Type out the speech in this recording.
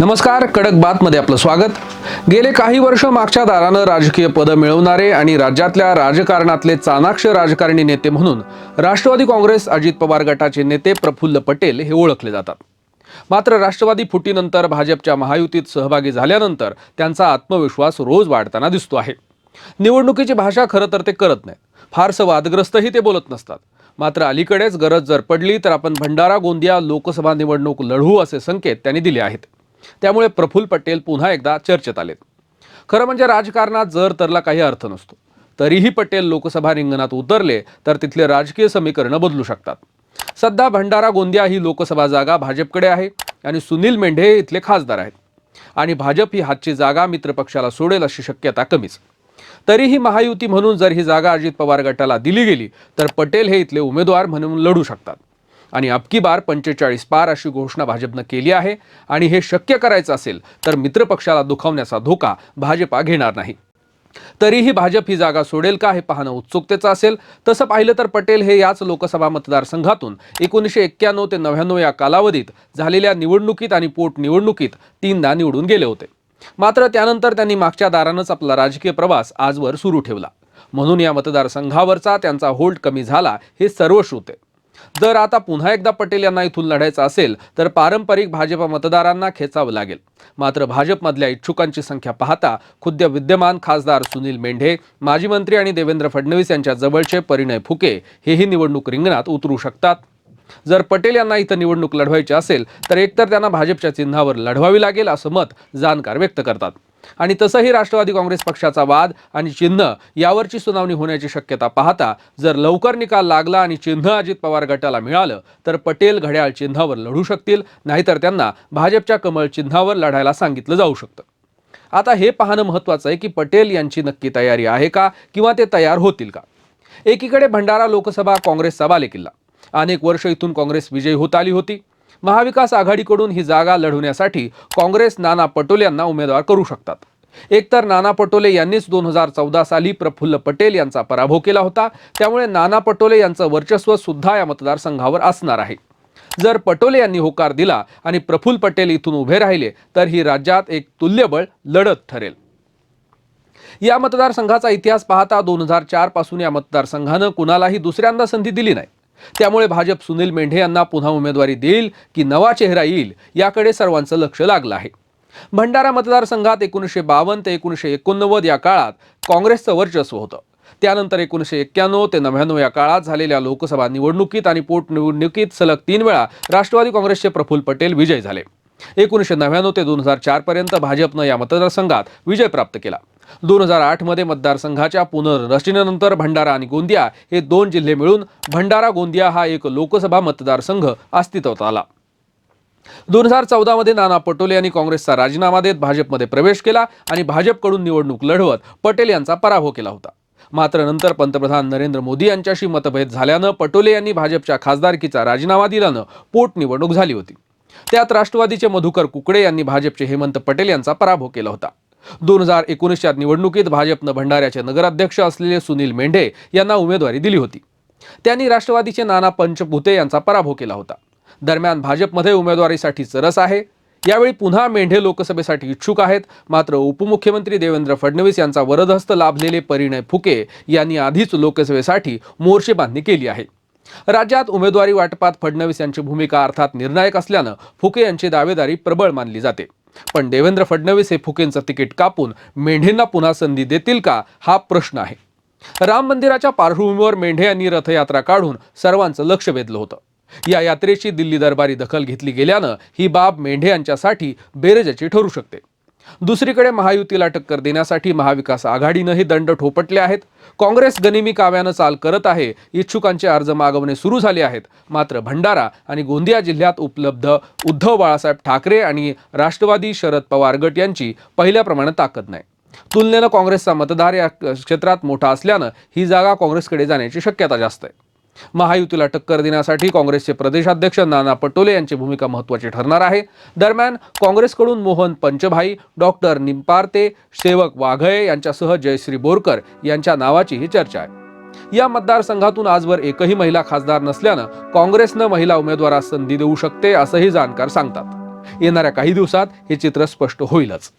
नमस्कार कडक बातमध्ये आपलं स्वागत. गेले काही वर्ष मागच्या दारानं राजकीय पदं मिळवणारे आणि राज्यातल्या राजकारणातले चाणाक्ष राजकारणी नेते म्हणून राष्ट्रवादी काँग्रेस अजित पवार गटाचे नेते प्रफुल्ल पटेल हे ओळखले जातात. मात्र राष्ट्रवादी फुटीनंतर भाजपच्या महायुतीत सहभागी झाल्यानंतर त्यांचा आत्मविश्वास रोज वाढताना दिसतो आहे. निवडणुकीची भाषा खरं तर ते करत नाहीत. फारसं वादग्रस्तही ते बोलत नसतात. मात्र अलीकडेच गरज जर पडली तर आपण भंडारा गोंदिया लोकसभा निवडणूक लढवू असे संकेत त्यांनी दिले आहेत. त्यामुळे प्रफुल्ल पटेल पुन्हा एकदा चर्चेत आलेत. खरं म्हणजे राजकारणात जर तरला काही अर्थ नसतो तरीही पटेल लोकसभा रिंगणात उतरले तर तिथले राजकीय समीकरणं बदलू शकतात. सध्या भंडारा गोंदिया ही लोकसभा जागा भाजपकडे आहे आणि सुनील मेंढे हे इथले खासदार आहेत. आणि भाजप ही हातची जागा मित्रपक्षाला सोडेल अशी शक्यता कमीच. तरीही महायुती म्हणून जर ही जागा अजित पवार गटाला दिली गेली तर पटेल हे इथले उमेदवार म्हणून लढू शकतात. आणि अबकी बार पंचेचाळीस पार अशी घोषणा भाजपनं केली आहे. आणि हे शक्य करायचं असेल तर मित्रपक्षाला दुखावण्याचा धोका भाजपा घेणार नाही. तरीही भाजप ही जागा सोडेल का हे पाहणं उत्सुकतेचं असेल. तसं पाहिलं तर पटेल हे याच लोकसभा मतदारसंघातून एकोणीसशे एक्क्याण्णव ते नव्याण्णव या कालावधीत झालेल्या निवडणुकीत आणि पोटनिवडणुकीत तीनदा निवडून गेले होते. मात्र त्यानंतर त्यांनी मागच्या दारानंच आपला राजकीय प्रवास आजवर सुरू ठेवला. म्हणून या मतदारसंघावरचा त्यांचा होल्ड कमी झाला हे सर्वश्रुत आहे. जर आता पुन्हा एकदा पटेल यांना इथून लढायचं असेल तर पारंपरिक भाजप मतदारांना खेचावं लागेल. मात्र भाजपमधल्या इच्छुकांची संख्या पाहता खुद्द विद्यमान खासदार सुनील मेंढे माजी मंत्री आणि देवेंद्र फडणवीस यांच्या जवळचे परिणय फुके हेही निवडणूक रिंगणात उतरू शकतात. जर पटेल यांना इथं निवडणूक लढवायची असेल तर एकतर त्यांना भाजपच्या चिन्हावर लढवावी लागेल असं मत जाणकार व्यक्त करतात. आणि तसंही राष्ट्रवादी काँग्रेस पक्षाचा वाद आणि चिन्ह यावरची सुनावणी होण्याची शक्यता पाहता जर लवकर निकाल लागला आणि चिन्ह अजित पवार गटाला मिळालं तर पटेल घड्याळ चिन्हावर लढू शकतील नाहीतर त्यांना भाजपच्या कमळ चिन्हावर लढायला सांगितलं जाऊ शकतं. आता हे पाहणं महत्त्वाचं आहे की पटेल यांची नक्की तयारी आहे का किंवा ते तयार होतील का? एकीकडे भंडारा लोकसभा काँग्रेसचा बालेकिल्ला अनेक वर्ष इथून काँग्रेस विजयी होत आली होती. महाविकास आघाडीकडून ही जागा लढवण्यासाठी काँग्रेस नाना पटोले यांना उमेदवार करू शकतात. एकतर नाना पटोले यांनीच दोन हजार चौदा साली प्रफुल्ल पटेल यांचा पराभव केला होता त्यामुळे नाना पटोले यांचं वर्चस्व सुद्धा या मतदारसंघावर असणार आहे. जर पटोले यांनी होकार दिला आणि प्रफुल्ल पटेल इथून उभे राहिले तर ही राज्यात एक तुल्यबळ लढत ठरेल. या मतदारसंघाचा इतिहास पाहता दोन हजार चारपासून या मतदारसंघानं कुणालाही दुसऱ्यांदा संधी दिली नाही. त्यामुळे भाजप सुनील मेंढे यांना पुन्हा उमेदवारी देईल की नवा चेहरा येईल याकडे सर्वांचं लक्ष लागलं आहे. भंडारा मतदारसंघात एकोणीसशे बावन्न ते एकोणीसशे एकोणनव्वद या काळात काँग्रेसचं वर्चस्व होतं. त्यानंतर एकोणीसशे एक्क्याण्णव ते नव्याण्णव या काळात झालेल्या लोकसभा निवडणुकीत आणि पोटनिवडणुकीत सलग तीन वेळा राष्ट्रवादी काँग्रेसचे प्रफुल्ल पटेल विजय झाले. एकोणीसशे नव्याण्णव ते दोन हजार चारपर्यंत भाजपनं या मतदारसंघात विजय प्राप्त केला. दोन हजार आठमध्ये मतदारसंघाच्या पुनर्रचनेनंतर भंडारा आणि गोंदिया हे दोन जिल्हे मिळून भंडारा गोंदिया हा एक लोकसभा मतदारसंघ अस्तित्वात आला. दोन हजार चौदामध्ये नाना पटोले यांनी काँग्रेसचा राजीनामा देत भाजपमध्ये प्रवेश केला आणि भाजपकडून निवडणूक लढवत पटेल यांचा पराभव केला होता. मात्र नंतर पंतप्रधान नरेंद्र मोदी यांच्याशी मतभेद झाल्यानं पटोले यांनी भाजपच्या खासदारकीचा राजीनामा दिल्यानं पोटनिवडणूक झाली होती. त्यात राष्ट्रवादीचे मधुकर कुकडे यांनी भाजपचे हेमंत पटेल यांचा पराभव केला होता. दोन हजार एकोणीसच्या निवडणुकीत भाजपनं भंडाऱ्याचे नगराध्यक्ष असलेले सुनील मेंढे यांना उमेदवारी दिली होती. त्यांनी राष्ट्रवादीचे नाना पंचभूते यांचा पराभव केला होता. दरम्यान भाजपमध्ये उमेदवारीसाठी चरस आहे. यावेळी पुन्हा मेंढे लोकसभेसाठी इच्छुक आहेत. मात्र उपमुख्यमंत्री देवेंद्र फडणवीस यांचा वरदहस्त लाभलेले परिणय फुके यांनी आधीच लोकसभेसाठी मोर्चे बांधणी केली आहे. राज्यात उमेदवारी वाटपात फडणवीस यांची भूमिका अर्थात निर्णायक असल्यानं फुके यांची दावेदारी प्रबळ मानली जाते. पण देवेंद्र फडणवीस हे फुकेंचं तिकीट कापून मेंढेंना पुन्हा संधी देतील का हा प्रश्न आहे. राम मंदिराच्या पार्श्वभूमीवर मेंढे यांनी रथयात्रा काढून सर्वांचं लक्ष वेधलं होतं. या यात्रेची दिल्ली दरबारी दखल घेतली गेल्यानं ही बाब मेंढे यांच्यासाठी बेरजेची ठरू शकते. दुसरीकडे महायुतीला टक्कर देण्यासाठी महाविकास आघाडीनंही दंड ठोपटले आहेत. काँग्रेस गनिमी काव्यानं चाल करत आहे. इच्छुकांचे अर्ज मागवणे सुरू झाले आहेत. मात्र भंडारा आणि गोंदिया जिल्ह्यात उपलब्ध उद्धव बाळासाहेब ठाकरे आणि राष्ट्रवादी शरद पवार गट यांची पहिल्याप्रमाणे ताकद नाही. तुलनेनं काँग्रेसचा मतदार या क्षेत्रात मोठा असल्यानं ही जागा काँग्रेसकडे जाण्याची शक्यता जास्त आहे. महायुतीला टक्कर देण्यासाठी काँग्रेसचे प्रदेशाध्यक्ष नाना पटोले यांची भूमिका महत्वाची ठरणार आहे. दरम्यान काँग्रेसकडून मोहन पंचभाई डॉक्टर निंपारते सेवक वाघळे यांच्यासह जयश्री बोरकर यांच्या नावाचीही चर्चा आहे. या मतदारसंघातून आजवर एकही महिला खासदार नसल्यानं काँग्रेसनं महिला उमेदवारास संधी देऊ शकते असंही जाणकार सांगतात. येणाऱ्या काही दिवसात हे चित्र स्पष्ट होईलच.